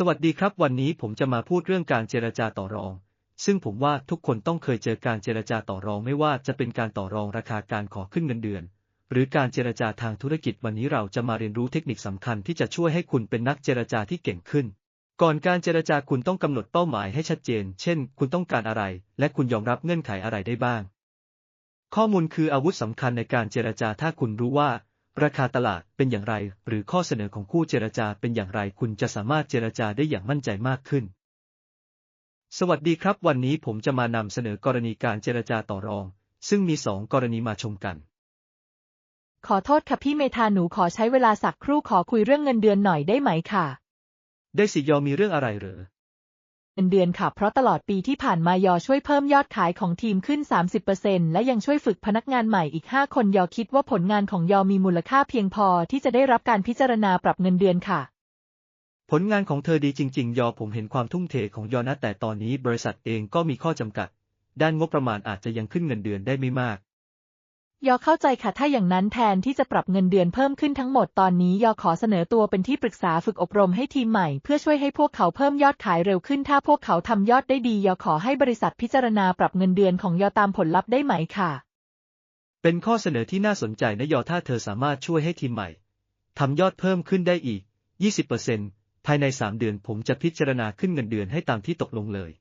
สวัสดีครับ วันนี้ผมจะมาพูดเรื่องการเจรจาต่อรอง ซึ่งผมว่าทุกคนต้องเคยเจอการเจรจาต่อรองไม่ว่าจะเป็นการต่อรองราคาการขอขึ้นเงินเดือน หรือการเจรจาทางธุรกิจวันนี้เราจะมาเรียนรู้เทคนิคสำคัญที่จะช่วยให้คุณเป็นนักเจรจาที่เก่งขึ้น ก่อนการเจรจาคุณต้องกำหนดเป้าหมายให้ชัดเจน เช่น คุณต้องการอะไร และคุณยอมรับเงื่อนไขอะไรได้บ้าง ข้อมูลคืออาวุธสำคัญในการเจรจาถ้าคุณรู้ว่า ราคาตลาดเป็นอย่างไร หรือข้อเสนอของคู่เจรจาเป็นอย่างไรคุณจะสามารถเจรจาได้อย่างมั่นใจมากขึ้น สวัสดีครับ วันนี้ผมจะมานำเสนอกรณีการเจรจาต่อรอง ซึ่งมีสองกรณีมาชมกัน ขอโทษค่ะพี่เมธาหนูขอใช้เวลาสักครู่ขอคุยเรื่องเงินเดือนหน่อยได้ไหมค่ะ ได้สิยอมมีเรื่องอะไรเหรอเงิ นเดือนค่ะเพราะตลอดปีที่ผ่านมายอช่วยเพิ่มยอดขายของทีมขึ้น 30%และยังช่วยฝึกพนักงานใหม่อีก 5 คนยอคิดว่าผลงานของยอมีมูลค่าเพียงพอที่จะได้รับการพิจารณาปรับเงินเดือนค่ะ ผลงานของเธอดีจริง ๆ ยอผมเห็นความทุ่มเทของยอนะแต่ตอนนี้บริษัทเองก็มีข้อจำกัด ด้านงบประมาณอาจจะยังขึ้นเงินเดือนได้ไม่มาก ยอเข้าใจค่ะ ถ้าอย่างนั้นแทนที่จะปรับเงินเดือนเพิ่มขึ้นทั้งหมดตอนนี้ยอขอเสนอตัวเป็นที่ปรึกษาฝึกอบรมให้ทีมใหม่ เพื่อช่วยให้พวกเขาเพิ่มยอดขายเร็วขึ้น ถ้าพวกเขาทำยอดได้ดี ยอขอให้บริษัทพิจารณาปรับเงินเดือนของยอตามผลลัพธ์ได้ไหมค่ะ เป็นข้อเสนอที่น่าสนใจนะยอถ้าเธอสามารถช่วยให้ทีมใหม่ทำยอดเพิ่มขึ้นได้อีก 20%ภายใน 3 เดือนผมจะพิจารณาขึ้นเงินเดือนให้ตามที่ตกลงเลย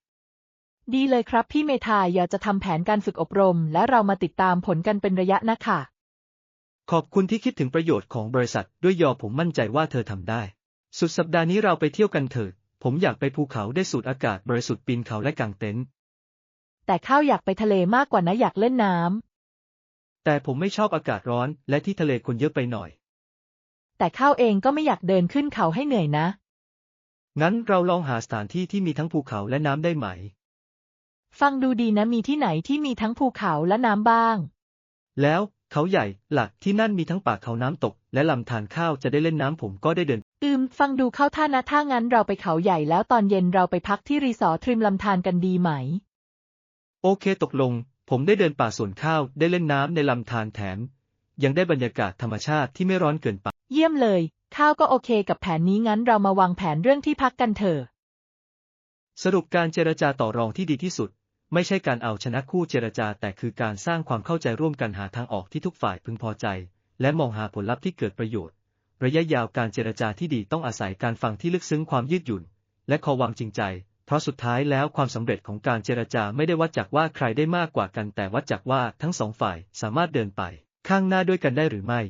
ดีเลยครับพี่เมธายอจะทำแผนการฝึกอบรม และเรามาติดตามผลกันเป็นระยะนะคะ ขอบคุณที่คิดถึงประโยชน์ของบริษัท ด้วยยอผมมั่นใจว่าเธอทำได้ สุดสัปดาห์นี้เราไปเที่ยวกันเถิดผมอยากไปภูเขาได้สูดอากาศบริสุทธิ์ปีนเขาและกางเต็นท์แต่ข้าวอยากไปทะเลมากกว่านะอยากเล่นน้ำแต่ผมไม่ชอบอากาศร้อนและที่ทะเลคนเยอะไปหน่อย แต่ข้าวเองก็ไม่อยากเดินขึ้นเขาให้เหนื่อยนะ งั้นเราลองหาสถานที่ที่มีทั้งภูเขาและน้ำได้ไหม ฟังดูดีนะมีที่ไหนที่มีทั้งภูเขาและน้ำบ้าง แล้วเขาใหญ่หลักที่นั่นมีทั้งป่าเขาน้ำตก และลำธารข้าวจะได้เล่นน้ำผมก็ได้เดิน อืม ฟังดูเข้าท่านะถ้างั้นเราไปเขาใหญ่แล้วตอนเย็นเราไปพักที่รีสอร์ทริมลำธารกันดีไหม โอเคตกลง ผมได้เดินป่าสวนข้าวได้เล่นน้ำในลำธารแถม ยังได้บรรยากาศธรรมชาติที่ไม่ร้อนเกินไป เยี่ยมเลย ข้าวก็โอเคกับแผนนี้งั้นเรามาวางแผนเรื่องที่พักกันเถอะสรุปการเจรจาต่อรองที่ดีที่สุด ไม่ใช่การเอาชนะคู่เจรจาแต่คือการสร้างความเข้าใจร่วมกันหาทางออกที่ทุกฝ่ายพึงพอใจ และมองหาผลลัพธ์ที่เกิดประโยชน์ ระยะยาวการเจรจาที่ดีต้องอาศัยการฟังที่ลึกซึ้งความยืดหยุ่น และขอวางจริงใจ เพราะสุดท้ายแล้วความสำเร็จของการเจรจาไม่ได้วัดจากว่าใครได้มากกว่ากันแต่วัดจากว่าทั้งสองฝ่ายสามารถเดินไป ข้างหน้าด้วยกันได้หรือไม่